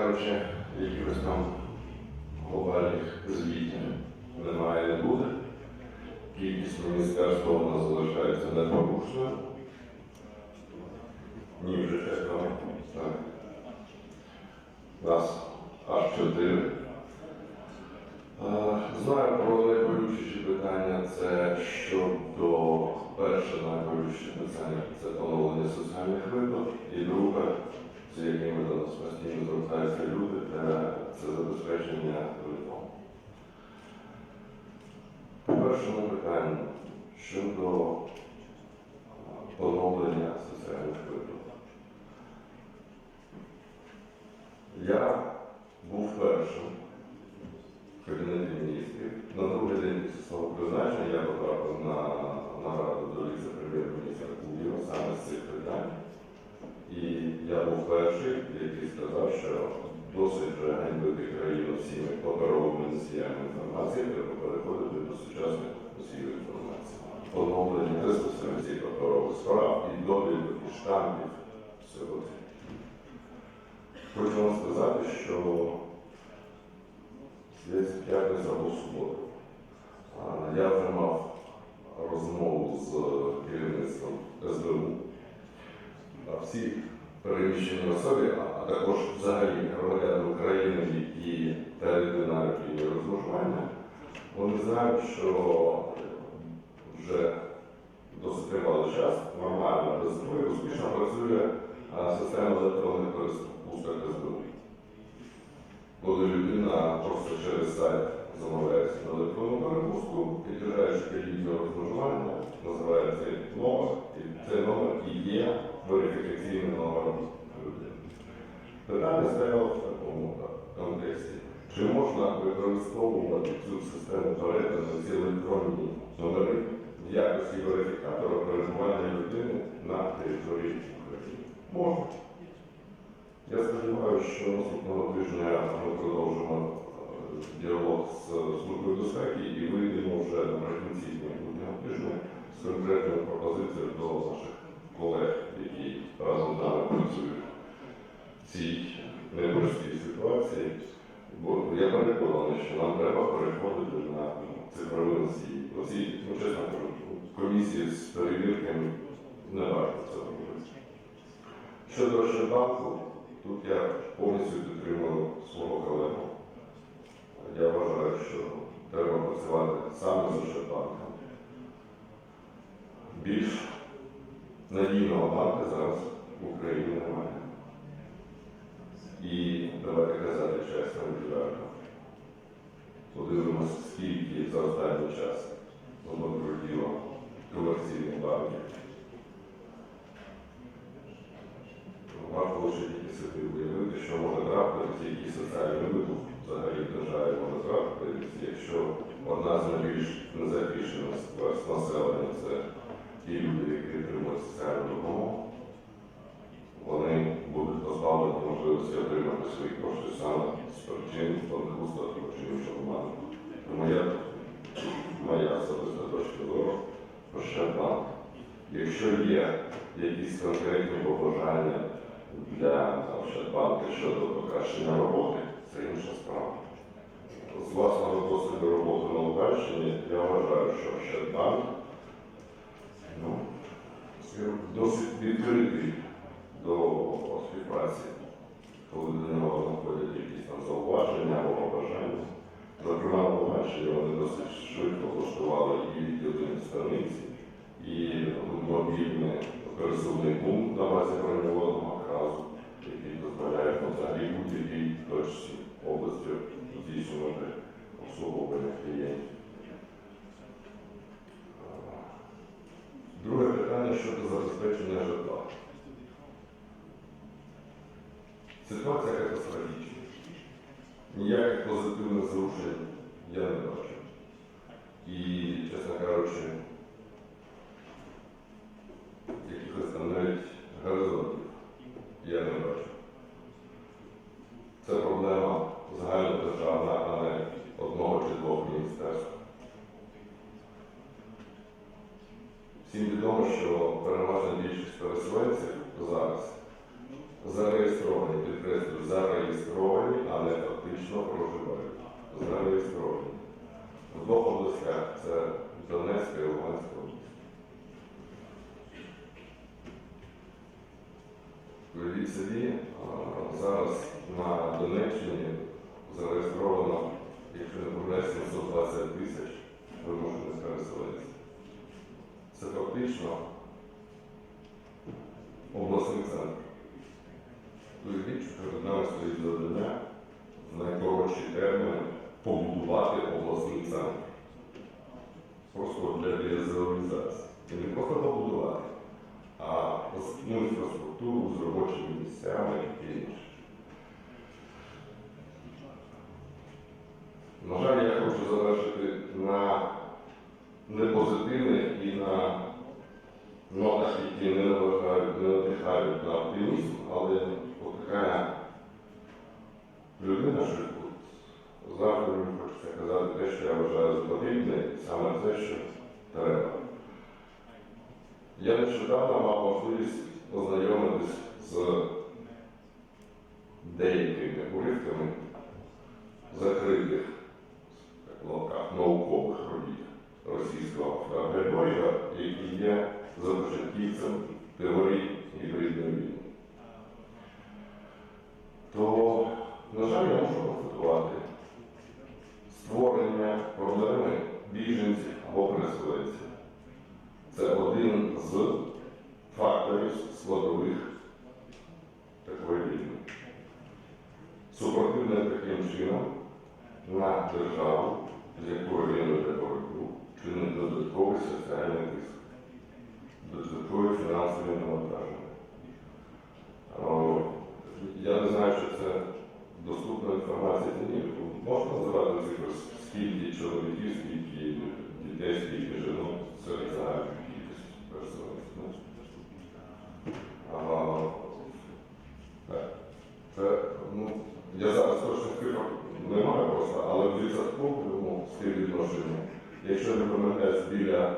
кажучи, якихось там глобальних звітів немає і не буде. Кількість міністерства у нас залишається непорушною. Ні, вже четверо. Так. Нас аж чотири. Е, Знаю про найболючіші питання це щодо перше найболючіше питання це поновлення соціальних виплат. І друге, з якими до нас постійно звертаються люди, це, це забезпечення житлом. По питанню щодо е, поновлення соціальних виплат. Я був першим в Кабінеті міністрів. На другий день свого призначення я потрапив на нараду до віце-прем'єр-міністра Кубіва саме з цих питань. І я був перший, який сказав, що досить вже ганьбити країну всіми паперовими носіями інформації, треба переходити до сучасних носіїв інформації. Поновлення ресурсів паперових справ і довідок, і штампів цього. Хочу вам сказати, що десь п'ятниця або субота. Я вже мав розмову з керівництвом СБУ. Всі переміщені особи, а- також взагалі громадяни України, які перетинають лінію розмежування, вони знають, що вже досить тривалий час нормально зброї успішно працює система електронних перепусток СБУ. Коли людина просто через сайт замовляється на електронну перепустку, підтверджуєш лінію розмежування, називає цей номер, і цей номер і є верифікаційним номером людини. Питання стояло в такому контексті. Чи можна використовувати цю систему перетину, ці електронні номери якості верифікатора перебування людини на території України? Можна. Я сподіваюся, що наступного тижня ми продовжимо е, діалог з службою безпеки і вийдемо вже наприкінці майбутнього тижня з конкретною пропозицією до наших колег, які разом з нами працюють в цій непростій ситуації. Бо я переконаний, що нам треба переходити на цифрові носії. Оці, ну чесно кажу, комісії з перевірками не варто це робити. Щодо Ощадбанку, тут я повністю підтримую свого колегу. Я вважаю, що треба працювати саме з Ощадбанком. Більш надійного банка зараз в Україні немає. І давайте казати чесно і відверто. Подивимося, скільки за останній час обанкрутіло комерційних банків. Лише тільки собі уявити, що може трапитися, який соціальний вибух взагалі в державі може трапитися, якщо одна з найбільш незахищених верств населення це ті люди, які отримують соціальну допомогу, вони будуть позбавлені можливості отримати свої кошти саме з причин банкрутства чи іншого банку. Тому я, моя особиста точка зору, Ощадбанк. Якщо є якісь конкретні побажання для Ощадбанку щодо покращення роботи, це інша справа. З власного досвіду роботи на Луганщині я вважаю, що Ощадбанк ну, досить відкритий до співпраці, коли до нього надходять якісь там зауваження або побажання. Зокрема, на Луганщині вони досить швидко влаштували і відділення області здійснювати обслуговування клієнтів. Друге питання щодо забезпечення житла. Ситуація катастрофічна. Ніяких позитивних зрушень я не бачу. І, чесно кажучи, якихось там навіть горизонтів я не бачу. Це проблема загальнодержавна, а не одного чи двох міністерств. Всім відомо, що переважна більшість переселенців зараз зареєстровані, підкреслюю, зареєстровані, а не фактично проживають. Зареєстровані. В двох областях це Донецька і Луганська область. Уявіть собі, зараз на Донеччині зареєстровано, якщо не помиляюсь, 720 тисяч вимушених переселенців. Це фактично обласний центр. Уявіть, що перед нами побудувати обласний центр. Просто для візуалізації. І не просто побудувати, а ну, інфраструктуру з робочими місцями і інше. На жаль, я хочу завершити на непозитивних і на нотах, які не надихають на оптимізм, але така людина, що завжди хочеться казати те, що я вважаю за потрібне, саме те, що треба. Я нещодавно мав можливість ознайомитись з деякими уривками закритих лапках, наукових робіт російського Григорія, який є започатківцем фінансові навантаження. Я не знаю, чи це доступна інформація чи ні. Можна називати цифри, скільки чоловіків, скільки дітей, скільки жінок, це не знаю кількість. Це, ну, я зараз точно цифр не маю просто, але в відсотковому співвідношенні, якщо не помиляюсь, біля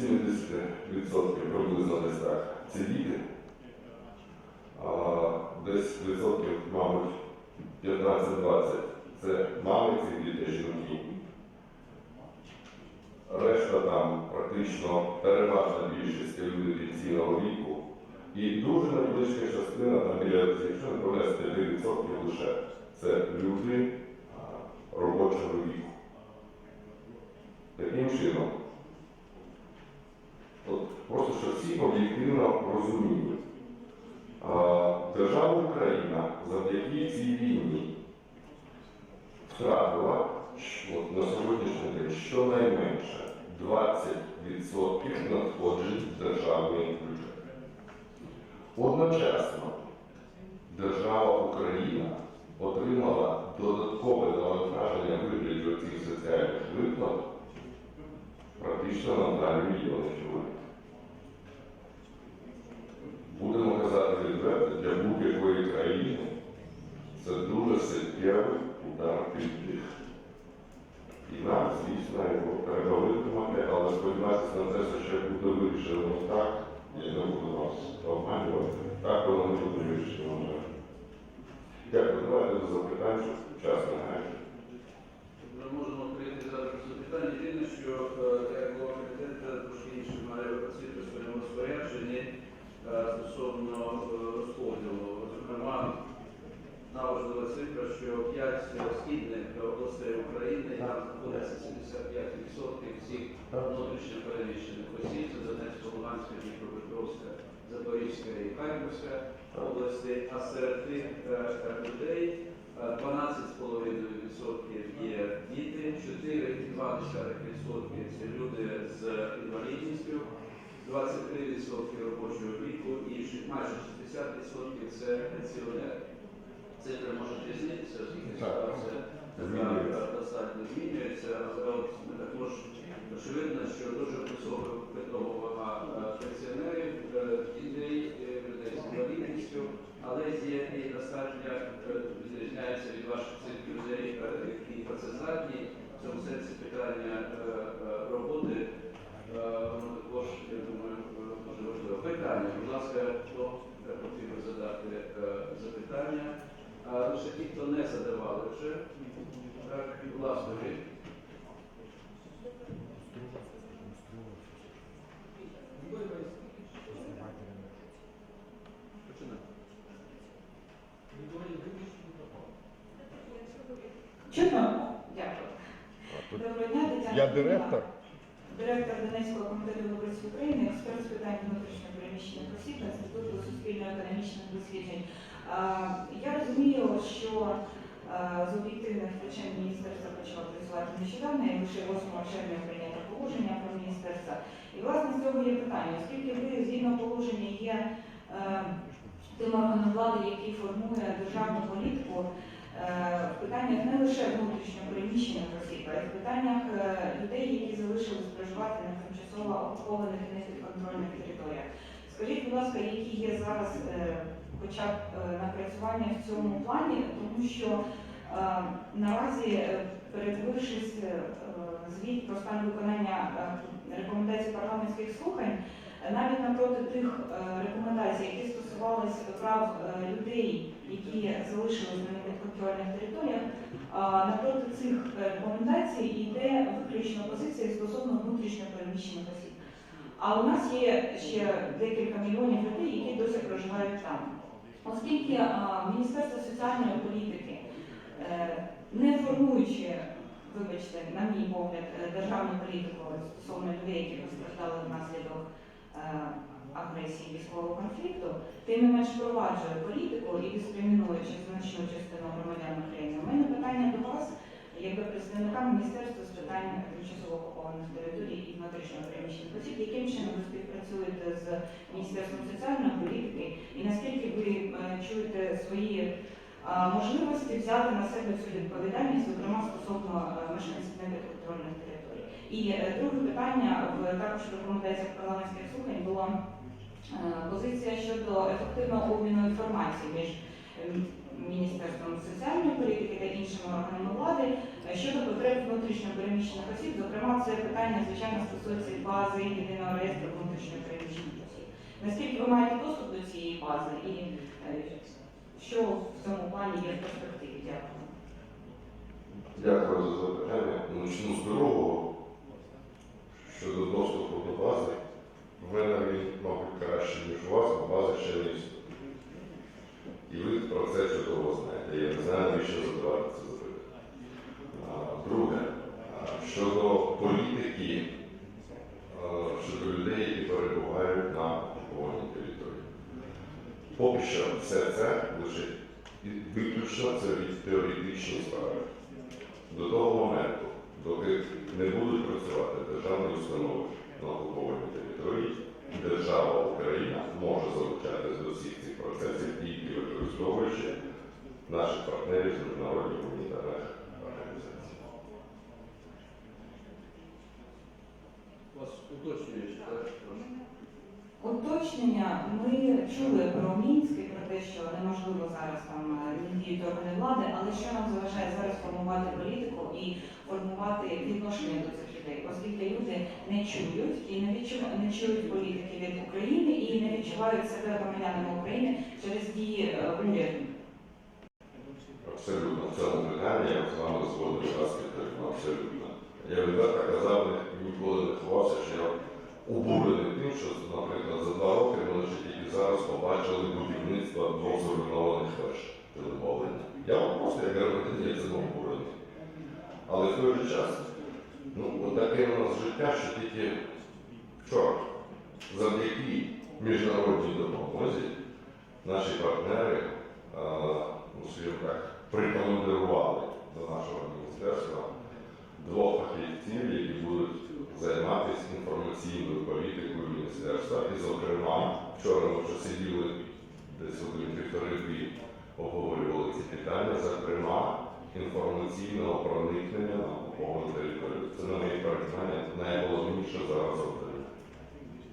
70% приблизно десь так, це діти, а десь відсотків, мабуть, 15-20 це мами цих дітей жінки. Решта там практично переважна більшість це люди пенсійного віку. І дуже невеличка частина, там біля, якщо не помиляюсь, 5% лише це люди робочого віку. Таким чином, от просто щоб всі об'єктивно розуміли, держава Україна завдяки цій війні втратила от, на сьогоднішній день щонайменше 20% надходжень в державний бюджет. Одночасно держава Україна отримала додаткове навантаження вигляді цих соціальних виплат практично на 2 мільйони чоловік. Будемо казати відверто, для будь-якої країни це дуже суттєвий удар під дих. І нам, звісно, його треба витримати, але сподіватися на те, що ще буде вирішено так, я не буду вас обманювати. Так воно не буде вирішено. на жаль. Дякую, давайте до запитань, щоб час. Ми можемо прийти зараз до запитання. Єдине, що е, як голова комітету трошки інше має оцінити в своєму розпорядженні е, стосовно е, розподілу. Зокрема, на важлива цифра, що 5 східних областей України там знаходиться 75% всіх внутрішньо переміщених осіб, це Донецька, Луганська, Дніпропетровська, І Харківська області, а серед тих е, е, людей е, 12,5% є діти, 4,2% це люди з інвалідністю, 23% робочого віку і майже 60% це пенсіонери. Цифри можуть різнитися, оскільки ситуація така достатньо змінюється, але також очевидно, що В цьому сенсі питання е, е, роботи, е, воно також, я думаю, дуже важливе. Питання, будь ласка, хто потрібно задати запитання. Лише ті, хто не задавали вже, так, будь ласка, ви. Директор. Директор Донецького комітету виборців України, експерт з питань внутрішньо переміщених осіб Інституту суспільно-економічних досліджень. Я розумію, що з об'єктивних причин міністерство почало працювати нещодавно, і лише 8 червня прийнято положення про міністерство. І власне з цього є питання, оскільки ви згідно положення є е, тим органом влади, який формує державну політику в питаннях не лише внутрішньо переміщених осіб, а й в питаннях е, людей, які залишились проживати на тимчасово окупованих і непідконтрольних територіях. Скажіть, будь ласка, які є зараз е, хоча б е, напрацювання в цьому плані, тому що е, наразі, е, передивившись е, е, звіт про стан виконання е, рекомендацій парламентських слухань, е, навіть напроти тих е, рекомендацій, які стосувалися прав е, людей, які залишились на непідконтрольних територіях, напроти цих рекомендацій йде виключно позиція стосовно внутрішньо переміщених осіб. А у нас є ще декілька мільйонів людей, які досі проживають там. Оскільки Міністерство соціальної політики, е, не формуючи, вибачте, на мій погляд, е, державну політику стосовно людей, які постраждали внаслідок е, агресії військового конфлікту, тим не менш впроваджує політику і дискримінуючи значну частину громадян України. У мене питання до вас, як представника Міністерства з питань тимчасово окупованих територій і внутрішньо переміщених осіб, яким чином ви співпрацюєте з Міністерством соціальної політики і наскільки ви е, чуєте свої е, можливості взяти на себе цю відповідальність, зокрема стосовно е, мешканців непідконтрольних територій? І друге питання в також рекомендаціях парламентських слухань було позиція щодо ефективного обміну інформації між ем, Міністерством соціальної політики та іншими органами влади е, щодо потреб внутрішньо переміщених осіб. Зокрема, це питання, звичайно, стосується бази єдиного реєстру внутрішньо переміщених осіб. Наскільки ви маєте доступ до цієї бази і е, що в цьому плані є в перспективі? Дякую. Дякую за запитання. Почну з другого. Щодо доступу до бази, в мене він, мабуть, краще, ніж у вас, бо база ще не існує. І ви про це чудово знаєте. Я не знаю, навіщо задавати це запитання. Друге, щодо політики, а, щодо людей, які перебувають на окупованій території. Поки що все це і виключно це від теоретичні справи. До того моменту, доки не будуть працювати державні установи на окупованій території, держава Україна може залучатись до всіх цих процесів тільки використовуючи наших партнерів з міжнародних гуманітарних організацій. Уточнення. Ми чули про Мінськ і про те, що неможливо зараз там е, діють органи влади, але що нам заважає зараз формувати політику і формувати відношення до цих людей, оскільки люди не чують і не відчувають не чують політики від України і не відчувають себе громадянами України через дії е, уряду. Абсолютно в цьому питанні я з вами згоден вас підтримую. Абсолютно. Я відверто казав, ні- ніколи не ховався, що я обурений тим, що, наприклад, за два роки ми лише тільки зараз побачили будівництво двох зруйнованих веж телемовлення. Я от просто як громадянин я цим обурений. Але в той же час, ну, таке у нас життя, що тільки вчора, завдяки міжнародній допомозі, наші партнери, а, ну, так, прикомандирували до нашого міністерства двох фахівців, які будуть займатися інформаційною політикою міністерства. І, зокрема, вчора ми вже сиділи десь один півтори дві обговорювали ці питання, зокрема, інформаційного проникнення на окуповану територію. Це, на моє переконання, найголовніше зараз завдання.